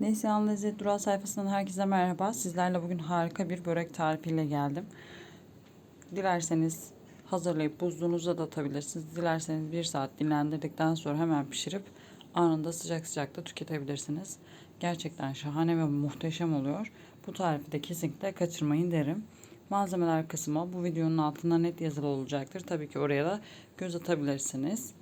Neslihan Lezzet Durağı sayfasından herkese merhaba. Sizlerle bugün harika bir börek tarifiyle geldim. Dilerseniz hazırlayıp buzluğunuza da atabilirsiniz. Dilerseniz bir saat dinlendirdikten sonra hemen pişirip anında sıcak sıcak da tüketebilirsiniz. Gerçekten şahane ve muhteşem oluyor. Bu tarifi de kesinlikle kaçırmayın derim. Malzemeler kısmı bu videonun altında net yazılı olacaktır. Tabii ki oraya da göz atabilirsiniz.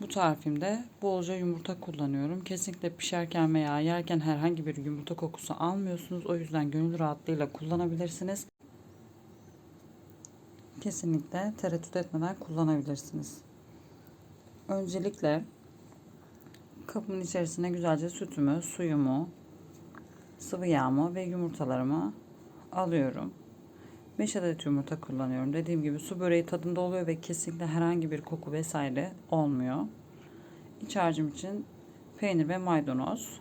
Bu tarifimde bolca yumurta kullanıyorum. Kesinlikle pişerken veya yerken herhangi bir yumurta kokusu almıyorsunuz. O yüzden gönül rahatlığıyla kullanabilirsiniz. Kesinlikle tereddüt etmeden kullanabilirsiniz. Öncelikle kabımın içerisine güzelce sütümü, suyumu, sıvı yağımı ve yumurtalarımı alıyorum. 5 adet yumurta kullanıyorum. Dediğim gibi su böreği tadında oluyor ve kesinlikle herhangi bir koku vesaire olmuyor. İç harcım için peynir ve maydanoz.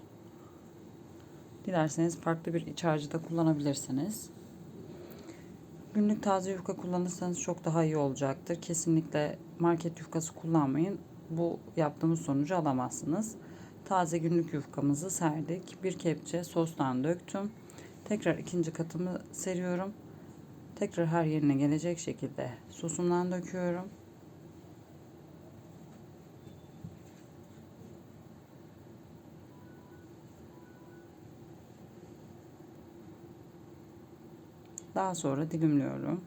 Dilerseniz farklı bir iç harcı da kullanabilirsiniz. Günlük taze yufka kullanırsanız çok daha iyi olacaktır. Kesinlikle market yufkası kullanmayın. Bu yaptığımız sonucu alamazsınız. Taze günlük yufkamızı serdik. Bir kepçe sostan döktüm. Tekrar ikinci katımı seriyorum. Tekrar her yerine gelecek şekilde sosumdan döküyorum. Daha sonra dilimliyorum.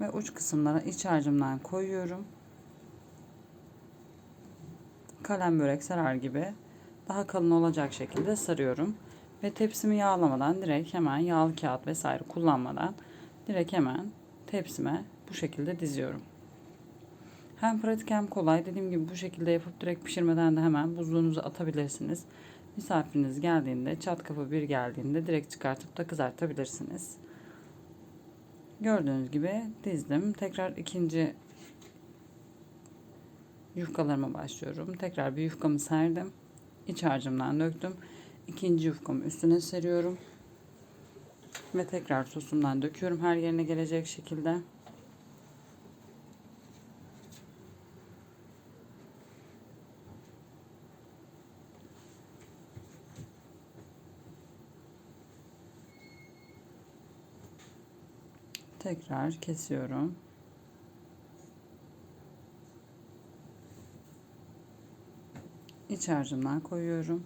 Ve uç kısımlara iç harcımdan koyuyorum. Kalem börek sarar gibi daha kalın olacak şekilde sarıyorum. Ve tepsimi yağlamadan direkt hemen yağlı kağıt vesaire kullanmadan direkt hemen tepsime bu şekilde diziyorum. Hem pratik hem kolay. Dediğim gibi bu şekilde yapıp direkt pişirmeden de hemen buzluğunuza atabilirsiniz. Misafiriniz geldiğinde, çat kapı bir geldiğinde direkt çıkartıp da kızartabilirsiniz. Gördüğünüz gibi dizdim. Tekrar ikinci yufkalarıma başlıyorum. Tekrar bir yufkamı serdim. İç harcımdan döktüm. İkinci yufkamı üstüne seriyorum. Ve tekrar sosumdan döküyorum her yerine gelecek şekilde. Tekrar kesiyorum. İç harcımdan koyuyorum.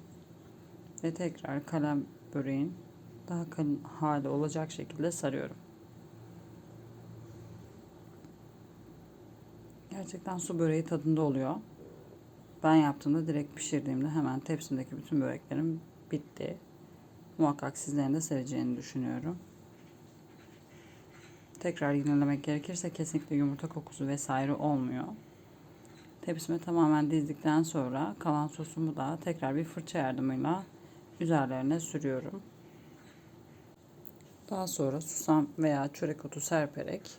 Ve tekrar kalem böreğin daha kalın hali olacak şekilde sarıyorum. Gerçekten su böreği tadında oluyor. Ben yaptığımda direkt pişirdiğimde hemen tepsimdeki bütün böreklerim bitti. Muhakkak sizlerin de seveceğini düşünüyorum. Tekrar yinelemek gerekirse kesinlikle yumurta kokusu vesaire olmuyor. Tepsime tamamen dizdikten sonra kalan sosumu da tekrar bir fırça yardımıyla üzerlerine sürüyorum. Daha sonra susam veya çörek otu serperek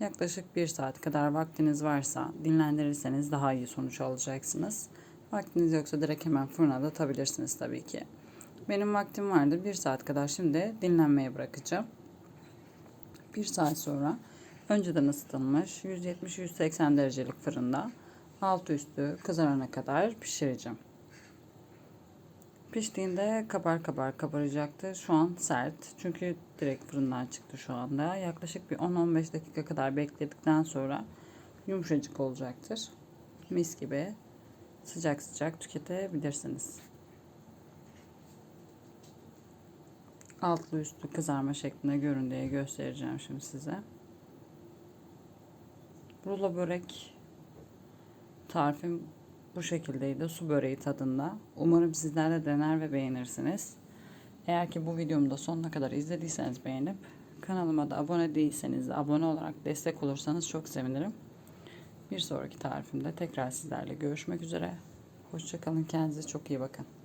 yaklaşık bir saat kadar vaktiniz varsa dinlendirirseniz daha iyi sonuç alacaksınız. Vaktiniz yoksa direkt hemen fırına atabilirsiniz tabii ki. Benim vaktim vardı. Bir saat kadar şimdi dinlenmeye bırakacağım. Bir saat sonra önceden ısıtılmış 170-180 derecelik fırında alt üstü kızarana kadar pişireceğim. Piştiğinde kabar kabar kabaracaktır. Şu an sert. Çünkü direkt fırından çıktı şu anda. Yaklaşık bir 10-15 dakika kadar bekledikten sonra yumuşacık olacaktır. Mis gibi sıcak sıcak tüketebilirsiniz. Altlı üstü kızarma şeklinde görün diye göstereceğim şimdi size. Rulo börek tarifim bu şekildeydi. Su böreği tadında. Umarım sizler de dener ve beğenirsiniz. Eğer ki bu videomu da sonuna kadar izlediyseniz beğenip kanalıma da abone değilseniz de abone olarak destek olursanız çok sevinirim. Bir sonraki tarifimde tekrar sizlerle görüşmek üzere. Hoşçakalın. Kendinize çok iyi bakın.